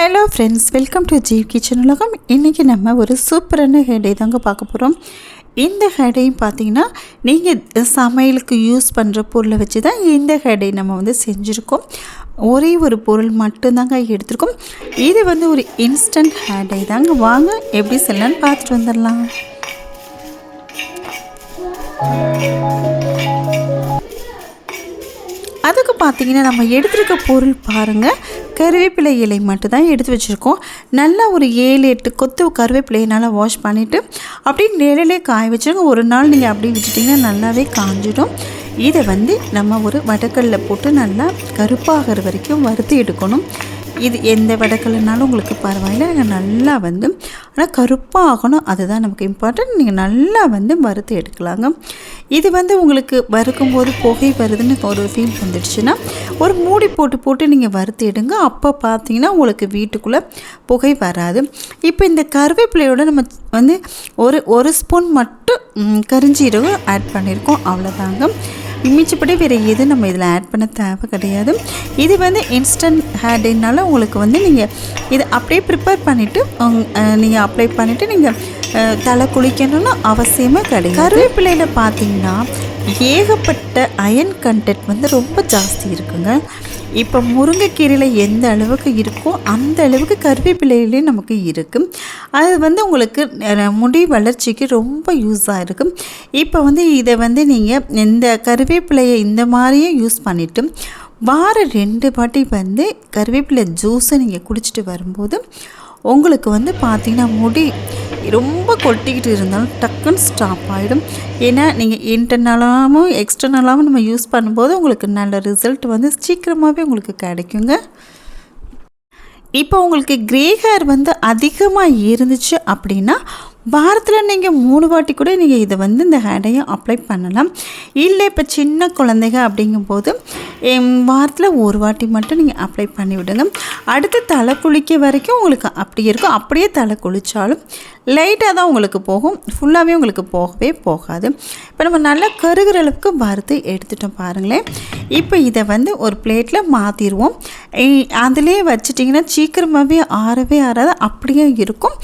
Hello friends welcome to Jeev kitchen உலகம். இன்றைக்கி நம்ம ஒரு சூப்பரான ஹேடை தாங்க பார்க்க போகிறோம் இந்த ஹேடையும் பார்த்தீங்கன்னா நீங்கள் சமையலுக்கு யூஸ் பண்ணுற பொருளை வச்சு தான் இந்த ஹேடை நம்ம வந்து செஞ்சுருக்கோம். ஒரே ஒரு பொருள் மட்டும்தாங்க எடுத்திருக்கோம். இது வந்து ஒரு இன்ஸ்டன்ட் ஹேடை தாங்க. வாங்க எப்படி செய்யலான்னு பார்த்துட்டு வந்துடலாம். அதுக்கு பார்த்தீங்கன்னா நம்ம எடுத்துருக்க பொருள் பாருங்கள் கருவேப்பிலை இலை மட்டும் தான் எடுத்து வச்சுருக்கோம். நல்லா ஒரு ஏழு எட்டு கொத்து கருவேப்பிலையை நல்லா வாஷ் பண்ணிவிட்டு அப்படியே நிழலே காய வச்சுருங்க. ஒரு நாள் நீங்கள் அப்படியே விட்டுட்டிங்கன்னா நல்லாவே காஞ்சிடும். இதை வந்து நம்ம ஒரு வடக்கல்ல போட்டு நல்லா கருப்பாகிற வரைக்கும் வறுத்து எடுக்கணும். இது எந்த வடக்கல்லைனாலும் உங்களுக்கு பரவாயில்ல. நல்லா வந்து ஆனால் கருப்பாக ஆகணும் அதுதான் நமக்கு இம்பார்ட்டன்ட் நீங்கள் நல்லா வந்து வறுத்து எடுக்கலாங்க. இது வந்து உங்களுக்கு வறுக்கும்போது புகை வருதுன்னு ஒரு ஃபீல் வந்துடுச்சுன்னா ஒரு மூடி போட்டு போட்டு நீங்கள் வறுத்து எடுங்க. அப்போ பார்த்தீங்கன்னா உங்களுக்கு வீட்டுக்குள்ளே புகை வராது. இப்போ இந்த கருவேப்பிலையோட நம்ம வந்து ஒரு ஒரு ஸ்பூன் மட்டும் கரிஞ்சீரகம் ஆட் பண்ணியிருக்கோம். அவ்வளோதாங்க மிச்சப்படி வேறு எதுவும் நம்ம இதில் ஆட் பண்ண தேவை கிடையாது. இது வந்து இன்ஸ்டன்ட் ஹேர்டேனால உங்களுக்கு வந்து நீங்கள் இதை அப்படியே ப்ரிப்பேர் பண்ணிவிட்டு நீங்கள் அப்ளை பண்ணிவிட்டு நீங்கள் தலை குளிக்கணும்னு அவசியமே கிடையாது. கருவேப்பிலையில் பார்த்தீங்கன்னா ஏகப்பட்ட அயன் கண்டென்ட் வந்து ரொம்ப ஜாஸ்தி இருக்குங்க. இப்போ முருங்கைக்கீரையில் எந்த அளவுக்கு இருக்கோ அந்த அளவுக்கு கருவேப்பிலையிலையும் நமக்கு இருக்குது அது வந்து உங்களுக்கு முடி வளர்ச்சிக்கு ரொம்ப யூஸாக இருக்கும் இப்போ வந்து இதை வந்து நீங்கள் இந்த கருவேப்பிலையை இந்த மாதிரியே யூஸ் பண்ணிவிட்டு வாரம் ரெண்டு வாட்டி வந்து கருவேப்பிலை ஜூஸை நீங்கள் குடிச்சிட்டு வரும்போது உங்களுக்கு வந்து பார்த்தீங்கன்னா முடி ரொம்ப கொட்டிக்கிட்டு இருந்தாலும் டக்குன்னு ஸ்டாப் ஆகிடும் ஏன்னா நீங்கள் இன்டர்னலாகவும் எக்ஸ்டர்னலாகவும் நம்ம யூஸ் பண்ணும்போது உங்களுக்கு நல்ல ரிசல்ட் வந்து சீக்கிரமாகவே உங்களுக்கு கிடைக்குங்க. இப்போ உங்களுக்கு கிரே ஹேர் வந்து அதிகமாக இருந்துச்சு அப்படின்னா வாரத்தில் நீங்கள் மூணு வாட்டி கூட நீங்கள் இதை வந்து இந்த ஹேடையும் அப்ளை பண்ணலாம். இல்லை இப்போ சின்ன குழந்தைங்க அப்படிங்கும்போது வாரத்தில் ஒரு வாட்டி மட்டும் நீங்கள் அப்ளை பண்ணி விடுங்க. அடுத்து தலை குளிக்க வரைக்கும் உங்களுக்கு அப்படியே இருக்கும். அப்படியே தலை குளித்தாலும் லைட்டாக தான் உங்களுக்கு போகும். ஃபுல்லாகவே உங்களுக்கு போகவே போகாது. இப்போ நம்ம நல்லா கருகிற அளவுக்கு வறுத்து எடுத்துட்டோம் பாருங்களேன். இப்போ இதை வந்து ஒரு பிளேட்டில் மாற்றிடுவோம் அதிலே வச்சிட்டிங்கன்னா சீக்கிரமாகவே ஆறவே ஆறாது. அப்படியே இருக்கும்.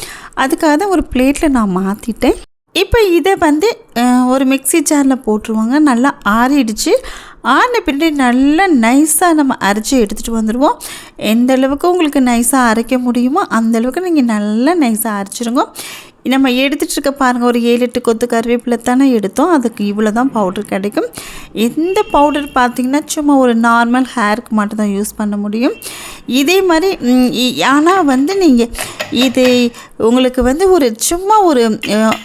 அதுக்காக தான் ஒரு பிளேட்டில் நான் மாற்றிட்டேன் இப்போ இதை வந்து ஒரு மிக்ஸி ஜாரில் போட்டுருவாங்க. நல்லா ஆறிடுச்சு. ஆறின பின்னாடி நல்லா நைஸாக நம்ம அரைச்சி எடுத்துகிட்டு வந்துடுவோம் எந்த அளவுக்கு உங்களுக்கு நைஸாக அரைக்க முடியுமோ அந்த அளவுக்கு நீங்கள் நல்லா நைஸாக அரைச்சிருங்க. நம்ம எடுத்துகிட்டு இருக்க பாருங்கள் ஒரு ஏழு எட்டு கொத்து கருவேப்பிலை தானே எடுத்தோம். அதுக்கு இவ்வளோ தான் பவுடர் கிடைக்கும். இந்த பவுடர் பார்த்திங்கன்னா சும்மா ஒரு நார்மல் ஹேருக்கு மட்டும் தான் யூஸ் பண்ண முடியும். இதே மாதிரி ஆனால் வந்து நீங்கள் இது உங்களுக்கு வந்து ஒரு சும்மா ஒரு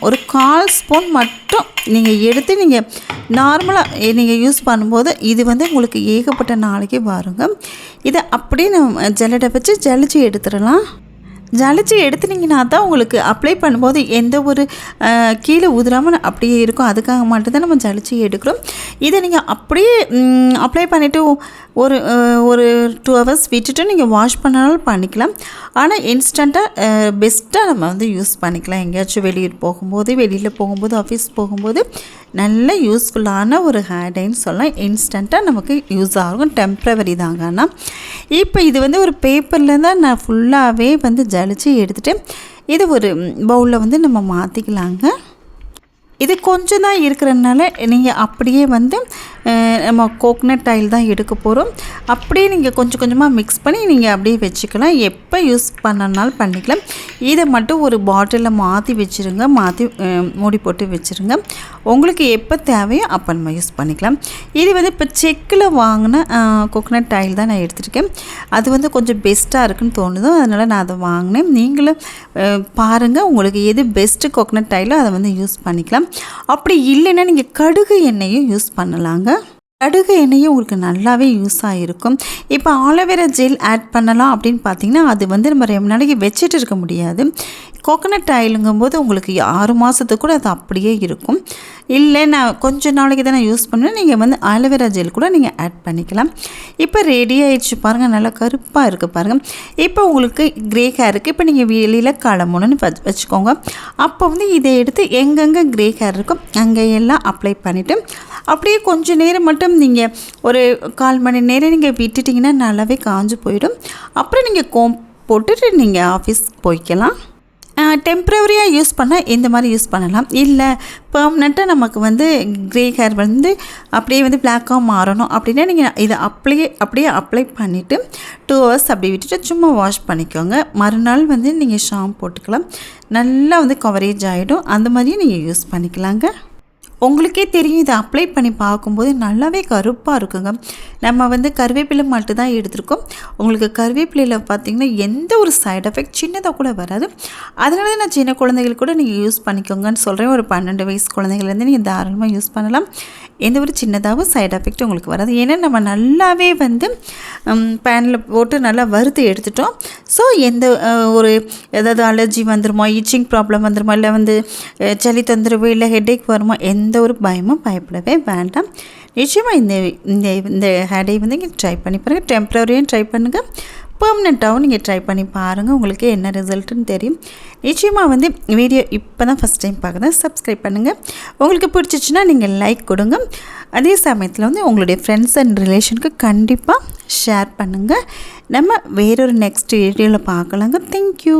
ஒரு கால் ஸ்பூன் மட்டும் நீங்கள் எடுத்து நீங்கள் நார்மலாக நீங்கள் யூஸ் பண்ணும்போது இது வந்து உங்களுக்கு ஏகப்பட்ட நாளைக்கு வருங்க. இதை அப்படியே நம்ம ஜல்லடை வச்சு ஜலிச்சு எடுத்துடலாம். ஜலிச்சு எடுத்துனீங்கன்னா தான் உங்களுக்கு அப்ளை பண்ணும்போது எந்த ஒரு கீழே உதிராமல் அப்படியே இருக்கும். அதுக்காக மட்டும்தான் நம்ம ஜலிச்சு எடுக்கிறோம். இதை நீங்கள் அப்படியே அப்ளை பண்ணிவிட்டு ஒரு ஒரு டூ ஹவர்ஸ் விட்டுட்டு நீங்கள் வாஷ் பண்ணாலும் பண்ணிக்கலாம். ஆனால் இன்ஸ்டண்ட்டாக பெஸ்ட்டாக நம்ம வந்து யூஸ் பண்ணிக்கலாம். எங்கேயாச்சும் வெளியூர் போகும்போது வெளியில் போகும்போது ஆஃபீஸ் போகும்போது நல்ல யூஸ்ஃபுல்லான ஒரு ஹேடைன்னு சொல்லலாம். இன்ஸ்டண்ட்டாக நமக்கு யூஸ் ஆகும். டெம்ப்ரவரி தாங்க ஆனால் இப்போ இது வந்து ஒரு பேப்பரில் தான் நான் ஃபுல்லாகவே வந்து ஜலிச்சு எடுத்துகிட்டு இது ஒரு பவுலில் வந்து நம்ம மாற்றிக்கலாங்க இது கொஞ்சம் தான் இருக்கிறதுனால நீங்கள் அப்படியே வந்து நம்ம கோக்னட் ஆயில் தான் எடுக்க போகிறோம் அப்படியே நீங்கள் கொஞ்சம் கொஞ்சமாக மிக்ஸ் பண்ணி நீங்கள் அப்படியே வச்சுக்கலாம். எப்போ யூஸ் பண்ணனாலும் பண்ணிக்கலாம். இதை மட்டும் ஒரு பாட்டிலில் மாற்றி வச்சுருங்க. மாற்றி மூடி போட்டு வச்சுருங்க. உங்களுக்கு எப்போ தேவையோ அப்போ நம்ம யூஸ் பண்ணிக்கலாம். இது வந்து இப்போ செக்கில் வாங்கின கோகனட் ஆயில் தான் நான் எடுத்துருக்கேன். அது வந்து கொஞ்சம் பெஸ்ட்டாக இருக்குன்னு தோணுது. அதனால் நான் அதை வாங்கினேன். நீங்களும் பாருங்கள் உங்களுக்கு எது பெஸ்ட்டு கோகனட் ஆயிலோ அதை வந்து யூஸ் பண்ணிக்கலாம். அப்படி இல்லைன்னா நீங்கள் கடுகு எண்ணெயும் யூஸ் பண்ணலாங்க. கடுகு எண்ணெயும் உங்களுக்கு நல்லாவே யூஸ் ஆகிருக்கும் இப்போ ஆலோவேரா ஜெல் ஆட் பண்ணலாம் அப்படின்னு பார்த்தீங்கன்னா அது வந்து நம்ம ரொம்ப நாளைக்கு வச்சுட்டு இருக்க முடியாது. கோகனட் ஆயிலுங்கும்போது உங்களுக்கு ஆறு மாதத்துக்கு கூட அது அப்படியே இருக்கும். இல்லை நான் கொஞ்ச நாளைக்கு தான் நான் யூஸ் பண்ணுவேன். நீங்கள் வந்து ஆலோவேரா ஜெல் கூட நீங்கள் ஆட் பண்ணிக்கலாம். இப்போ ரெடி ஆயிடுச்சு பாருங்கள் நல்லா கருப்பாக இருக்குது பாருங்கள் இப்போ உங்களுக்கு கிரே ஹேருக்கு இப்போ நீங்கள் வெளியில் கிளம்பணும்னு வச்சுக்கோங்க. அப்போ வந்து இதை எடுத்து எங்கெங்கே க்ரே ஹேர் இருக்கோ அங்கே எல்லாம் அப்ளை பண்ணிவிட்டு அப்படியே கொஞ்சம் நேரம் மட்டும் நீங்கள் ஒரு கால் மணி நேரம் நீங்கள் விட்டுட்டிங்கன்னா நல்லாவே காஞ்சு போயிடும். அப்புறம் நீங்கள் கோம் போட்டுட்டு நீங்கள் ஆஃபீஸ்க்கு போய்க்கலாம். டெம்ப்ரவரியாக யூஸ் பண்ணால் இந்த மாதிரி யூஸ் பண்ணலாம். இல்லை பெர்மனெண்ட்டாக நமக்கு வந்து க்ரே ஹேர் வந்து அப்படியே வந்து பிளாக்காக மாறணும் அப்படின்னா நீங்கள் இதை அப்படியே அப்படியே அப்ளை பண்ணிவிட்டு டூ ஹவர்ஸ் அப்படி விட்டுட்டு சும்மா வாஷ் பண்ணிக்கோங்க. மறுநாள் வந்து நீங்கள் ஷாம்பு போட்டுக்கலாம். நல்லா வந்து கவரேஜ் ஆகிடும் அந்த மாதிரியும் நீங்கள் யூஸ் பண்ணிக்கலாங்க. உங்களுக்கே தெரியும் இதை அப்ளை பண்ணி பார்க்கும்போது நல்லாவே கருப்பாக இருக்குங்க. நம்ம வந்து கருவேப்பிலை மட்டும் தான் எடுத்திருக்கோம். உங்களுக்கு கருவேப்பிலையில் பார்த்தீங்கன்னா எந்த ஒரு சைட் எஃபெக்ட் சின்னதாக கூட வராது. அதனால தான் நான் சின்ன குழந்தைகள் கூட நீங்கள் யூஸ் பண்ணிக்கோங்கன்னு சொல்கிறேன் ஒரு பன்னெண்டு வயசு குழந்தைகள்லேருந்து நீங்கள் தாராளமாக யூஸ் பண்ணலாம். எந்த ஒரு சின்னதாகவும் சைட் எஃபெக்ட் உங்களுக்கு வராது. ஏன்னா நம்ம நல்லாவே வந்து பேனில் போட்டு நல்லா வறுத்து எடுத்துட்டோம். ஸோ எந்த ஒரு ஏதாவது அலர்ஜி வந்துருமோ ஈச்சிங் ப்ராப்ளம் வந்துருமோ இல்லை வந்து சளி தொந்தரவு இல்லை ஹெட்டேக் வருமோ எந்த ஒரு பயமும் பயப்படவே வேண்டாம். நிச்சயமாக இந்த இந்த இந்த ஹேடை வந்து நீங்கள் ட்ரை பண்ணி பாருங்கள் டெம்ப்ரவரியும் ட்ரை பண்ணுங்கள் பெர்மனெண்ட்டாகவும் நீங்கள் ட்ரை பண்ணி பாருங்கள் உங்களுக்கு என்ன ரிசல்ட்டுன்னு தெரியும். நிச்சயமாக வந்து வீடியோ இப்போ தான் ஃபஸ்ட் டைம் பார்க்குறேன். சப்ஸ்கிரைப் பண்ணுங்கள் உங்களுக்கு பிடிச்சிச்சின்னா நீங்கள் லைக் கொடுங்க. அதே சமயத்தில் வந்து உங்களுடைய ஃப்ரெண்ட்ஸ் அண்ட் ரிலேஷனுக்கு கண்டிப்பாக ஷேர் பண்ணுங்கள் நம்ம வேறொரு நெக்ஸ்ட் வீடியோவில் பார்க்கலாங்க. தேங்க்யூ